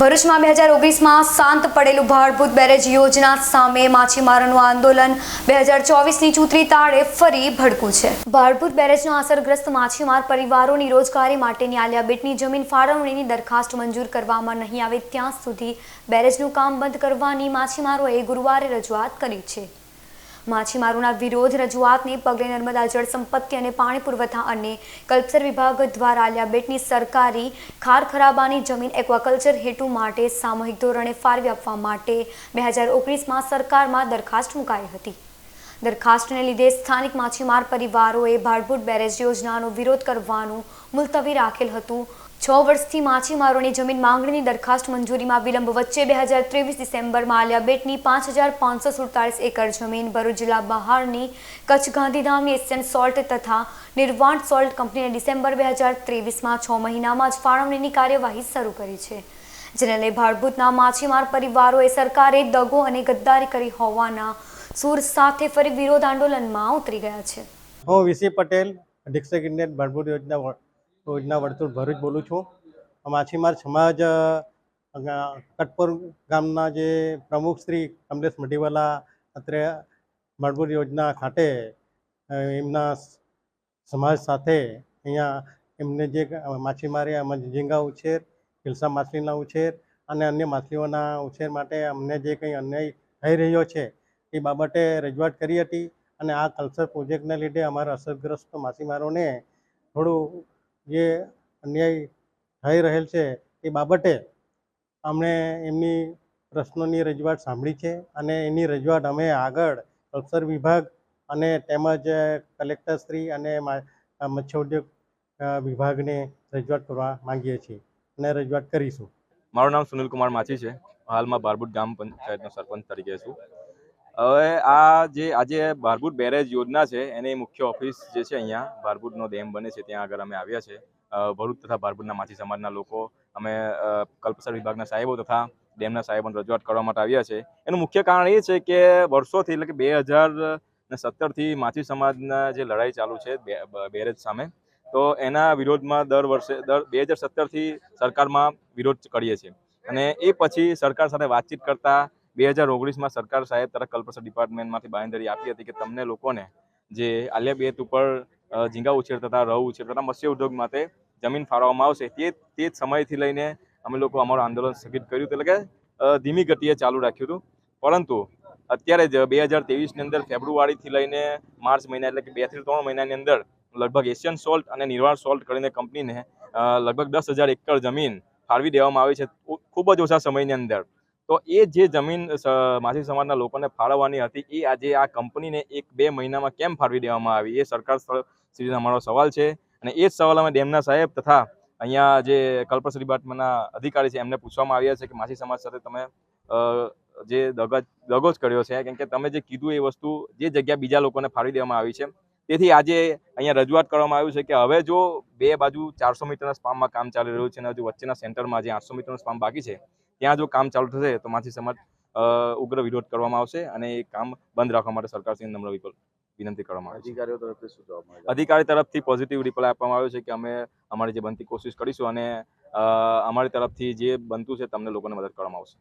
ભરૂચમાં બે હજાર ઓગણીસમાં શાંત પડેલું ભાડભૂત બેરેજ યોજના સામે માછીમારોનું આંદોલન. બે હજાર ચોવીસની ચૂંટણી તાળે ફરી ભડકું છે. ભાડભૂત બેરેજના અસરગ્રસ્ત માછીમાર પરિવારોની રોજગારી માટેની આલિયાબેટની જમીન ફાળવણીની દરખાસ્ત મંજૂર કરવામાં નહીં આવે ત્યાં સુધી બેરેજનું કામ બંધ કરવાની માછીમારોએ ગુરુવારે રજૂઆત કરી છે. માછીમારોના વિરોધ રજૂઆતને પગલે નર્મદા જળ સંપત્તિ અને પાણી પુરવઠા અને કલ્પસર વિભાગ દ્વારા આલિયાબેટની સરકારી ખાર ખરાબાની જમીન એક્વાકલ્ચર હેતુ માટે સામૂહિક ધોરણે ફાળવી આપવા માટે બે હજાર ઓગણીસમાં સરકારમાં દરખાસ્ત મુકાઈ હતી. દરખાસ્તને લીધે સ્થાનિક માછીમાર પરિવારોએ ભાડભૂત બેરેજ યોજનાનો વિરોધ કરવાનું મુલતવી રાખેલ હતું. છ વર્ષથી માછીમારોની જમીન માંગણીની દરખાસ્ત મંજૂરીમાં વિલંબ વચ્ચે બે હજાર ત્રેવીસ ડિસેમ્બરમાં આલિયા બેટની પાંચ હજાર પાંચસો સુડતાલીસ એકર જમીન ભરૂચ જિલ્લા બહારની કચ્છ ગાંધીધામની એશિયન સોલ્ટ તથા નિર્વાણ સોલ્ટ કંપનીએ ડિસેમ્બર બે હજાર ત્રેવીસમાં છ મહિનામાં જ ફાળવણીની કાર્યવાહી શરૂ કરી છે. જેને લઈ ભાડભૂતના માછીમાર પરિવારોએ સરકારે દગો અને ગદ્દારી કરી હોવાના સૂર સાથે ફરી વિરોધ આંદોલનમાં ઉતરી ગયા છે. હું વિસી પટેલ અધિક્ષક ઇન્ડિયન ભાડભૂત યોજના યોજના વર્તુળ ભરૂચ બોલું છું. માછીમાર સમાજ કટપુર ગામના જે પ્રમુખ શ્રી કમલેશ મઢીવાલા અત્રે મળભૂર યોજના ખાતે એમના સમાજ સાથે અહીંયા એમને જે માછીમારી ઝીંગા ઉછેર હિલસા માછલીના ઉછેર અને અન્ય માછલીઓના ઉછેર માટે અમને જે કંઈ અન્યાય થઈ રહ્યો છે એ બાબતે રજૂઆત કરી હતી અને આ કલ્ચર પ્રોજેક્ટને લીધે અમારા અસરગ્રસ્ત માછીમારોને થોડું જે અન્યાય થઈ રહેલ છે એ બાબતે અમને એમની પ્રશ્નોની રજૂઆત સાંભળી છે અને એની રજૂઆત અમે આગળ કલ્ચર વિભાગ અને તેમજ કલેક્ટરશ્રી અને મા- મત્સ્ય ઉદ્યોગ અ, વિભાગને રજૂઆત કરવા માંગીએ છીએ અને રજૂઆત કરીશું. મારું નામ સુનિલ કુમાર માછી છે. હાલમાં બારબુટ ગામ પંચાયતનો સરપંચ તરીકે છું. હવે આ જે આજે ભારભૂત બેરેજ યોજના છે, એની મુખ્ય ઓફિસ જે છે અહીંયા ભારભૂતનો ડેમ બને છે, ત્યાં આગળ અમે આવ્યા છે. ભરૂચ તથા ભારભૂતના માછી સમાજના લોકો, અમે કલ્પસર વિભાગના સાહેબો તથા ડેમના સાહેબોને રજૂઆત કરવા માટે આવ્યા છે. એનું મુખ્ય કારણ એ છે કે વર્ષોથી, એટલે કે બે હજાર ને સત્તરથી માછી સમાજના જે લડાઈ ચાલુ છે બેરેજ સામે, તો એના વિરોધમાં દર વર્ષે, દર બે હજાર સત્તરથી સરકારમાં વિરોધ કરીએ છીએ. અને એ પછી સરકાર સાથે વાતચીત કરતા બે હજાર ઓગણીસમાં સરકાર સાહેબ તરફ કલ્પસર ડિપાર્ટમેન્ટમાંથી બાંયધરી આપી હતી કે તમને લોકોને જે આલિયા બેત ઉપર ઝીંગા ઉછેર તથા રહ ઉછેર તથા મત્સ્ય ઉદ્યોગ માટે જમીન ફાળવવામાં આવશે, તે તે જ સમયથી લઈને અમે લોકો અમારું આંદોલન સ્થગિત કર્યું એટલે કે ધીમી ગતિએ ચાલુ રાખ્યું હતું. પરંતુ અત્યારે જ બે હજાર તેવીસની અંદર ફેબ્રુઆરીથી લઈને માર્ચ મહિના એટલે કે બેથી ત્રણ મહિનાની અંદર લગભગ એશિયન સોલ્ટ અને નિર્વાણ સોલ્ટ કરીને કંપનીને લગભગ દસ હજાર એકર જમીન ફાળવી દેવામાં આવી છે. ખૂબ જ ઓછા સમયની અંદર. તો એ જે જમીન માછી સમાજના લોકોને ફાળવવાની હતી, એ આજે આ કંપનીને એક બે મહિનામાં કેમ ફાળવી દેવામાં આવી? એ સરકાર શ્રીનો અમારો સવાલ છે. અને એ જ સવાલ અમે ડેમના સાહેબ તથા અહીંયા જે કલ્પસર ડિપાર્ટમેન્ટના અધિકારી છે, એમને પૂછવામાં આવ્યા છે કે માછી સમાજ સાથે તમે જે દગા દગો જ કર્યો છે, કેમ કે તમે જે કીધું એ વસ્તુ જે જગ્યા બીજા લોકોને ફાળવી દેવામાં આવી છે. તેથી આજે અહીંયા રજૂઆત કરવામાં આવ્યું છે કે હવે જો બે બાજુ ચારસો મીટરના સ્પામમાં કામ ચાલી રહ્યું છે અને હજુ વચ્ચેના સેન્ટરમાં જે આઠસો મીટરનો સ્પામ બાકી છે ત્યાં જો કામ ચાલુ થશે તો માછી સમાજ અ, ઉગ્ર વિરોધ કરવામાં આવશે અને એ કામ બંધ રાખવા માટે સરકારશ્રીને નમ્ર વિકલ્પ વિનંતી કરવામાં આવે અધિકારીઓ તરફથી શું જવાબ મળે? અધિકારી તરફથી પોઝિટિવ રિપ્લાય આપવામાં આવ્યો છે કે અમે અમારી જે બનતી કોશિશ કરીશું અને અમારી તરફથી જે બનતું છે તમને લોકોને મદદ કરવામાં આવશે.